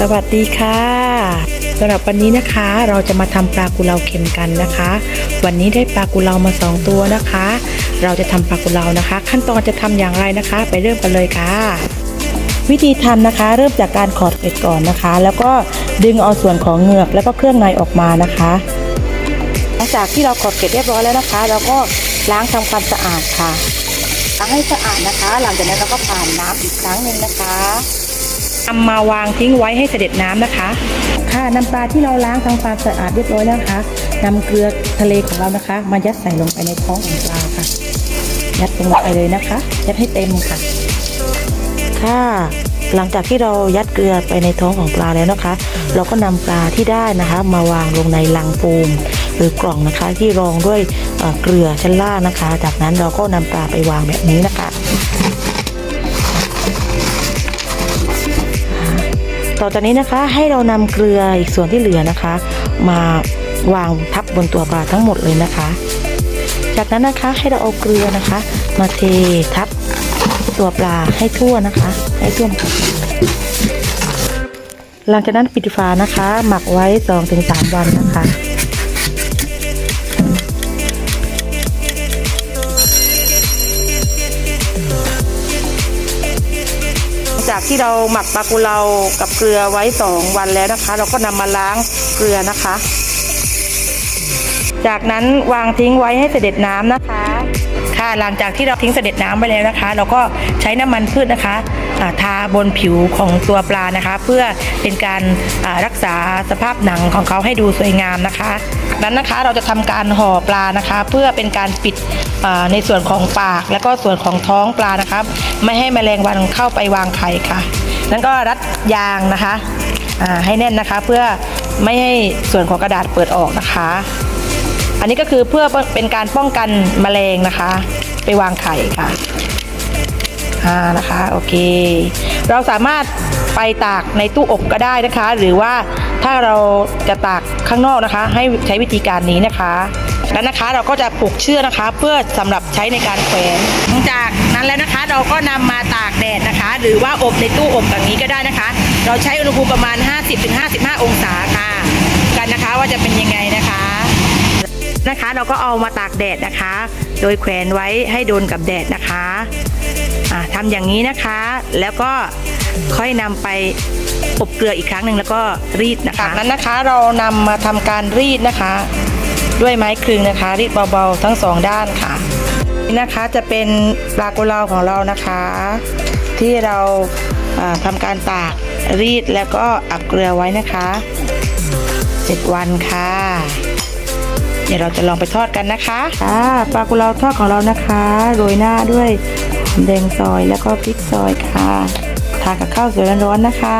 สวัสดีค่ะสำหรับวันนี้นะคะเราจะมาทำปลากุเลาเค็มกันนะคะ วันนี้ได้ปลากุเลามาสองตัวนะคะ เราจะทำปลากุเลานะคะ ขั้นตอนจะทำอย่างไรนะคะ ไปเริ่มกันเลยค่ะ วิธีทำนะคะ เริ่มจากการขอดเกล็ดก่อนนะคะ แล้วก็ดึงเอาส่วนของเหงือกแล้วก็เครื่องในออกมานะคะหลังจากที่เราขอดเกล็ดเรียบร้อยแล้วนะคะ เราก็ล้างทำความสะอาดค่ะล้างให้สะอาดนะคะ หลังจากนั้นเราก็ผ่านน้ำอีกครั้งหนึ่งนะคะ นำมาวางทิ้งไว้ให้เสด็จน้ำนะคะ ค่ะน้ำปลาที่เราล้างทำความสะอาดเรียบร้อยแล้วนะคะนำเกลือทะเลของเรานะคะ มายัดใส่ลงไปในท้องของปลาค่ะยัดลงไปเลยนะคะยัดให้เต็มค่ะค่ะหลังจากที่เรายัดเกลือไปในท้องของปลาแล้วนะคะ เราก็นำปลาที่ได้นะคะ มาวางลงในลังโฟมหรือกล่องนะคะที่รองด้วยเกลือชั้นล่างนะคะ จากนั้นเราก็นำปลาไปวางแบบนี้นะคะ ต่อจากนี้นะคะให้เรานำเกลืออีกส่วนที่เหลือนะคะ มาวางทับบนตัวปลาทั้งหมดเลยนะคะ จากนั้นนะคะให้เราเอาเกลือนะคะ มาเททับตัวปลาให้ทั่วนะคะ ให้ทั่วหมหลังจากนั้นปิดฝานะคะ หมักไว้ 2-3 วันนะคะ จากที่เราหมักปลากุเลากับเกลือไว้ 2 วันแล้วนะคะ เราก็นำมาล้างเกลือนะคะ จากนั้นวางทิ้งไว้ให้เสด็จน้ำนะคะ ค่ะหลังจากที่เราทิ้งเสด็จน้ำไปแล้วนะคะ เราก็ใช้น้ำมันพืชนะคะทาบนผิวของตัวปลานะคะ เพื่อเป็นการรักษาสภาพหนังของเขาให้ดูสวยงามนะคะจากนั้นนะคะเราจะทำการห่อปลานะคะ เพื่อเป็นการปิดในส่วนของปาก และก็ส่วนของท้องปลานะคะไม่ให้แมลงวันเข้าไปวางไข่ค่ะ นั้นก็รัดยางนะคะให้แน่นนะคะเพื่อไม่ให้ส่วนของกระดาษเปิดออกนะคะ อันนี้ก็คือเพื่อเป็นการป้องกันแมลงนะคะ ไปวางไข่ค่ะอ่านะคะโอเค เราสามารถไปตากในตู้อบก็ได้นะคะ หรือว่าถ้าเราจะตากข้างนอกนะคะ ให้ใช้วิธีการนี้นะคะแล้วนะคะเราก็จะผูกเชือกนะคะ เพื่อสำหรับใช้ในการแขวนหลังจากนั้นแล้วนะคะ เราก็นำมาตากแดดนะคะ หรือว่าอบในตู้อบแบบนี้ก็ได้นะคะ เราใช้อุณหภูมิประมาณ 50-55 องศาค่ะ กันนะคะว่าจะเป็นยังไงนะคะ นะคะ เราก็เอามาตากแดดนะคะ โดยแขวนไว้ให้โดนกับแดดนะคะอ่าทำอย่างนี้นะคะ แล้วก็ค่อยนำไปอบเกลืออีกครั้งหนึ่งแล้วก็รีดนะคะจากนั้นนะคะเรานำมาทำการรีดนะคะ ด้วยไม้คลึงนะคะ รีดเบาๆทั้งสองด้านค่ะนี่นะคะจะเป็นปลากุเลาของเรานะคะ ที่เราอ่าทำการตากรีดแล้วก็อับเกลือไว้นะคะเจ็ดวันค่ะ เดี๋ยวเราจะลองไปทอดกันนะคะค่ะปลากุเลาทอดของเรานะคะโรยหน้าด้วยหอมแดงซอยแล้วก็พริกซอยค่ะทานกับข้าวสวยร้อนๆนะคะ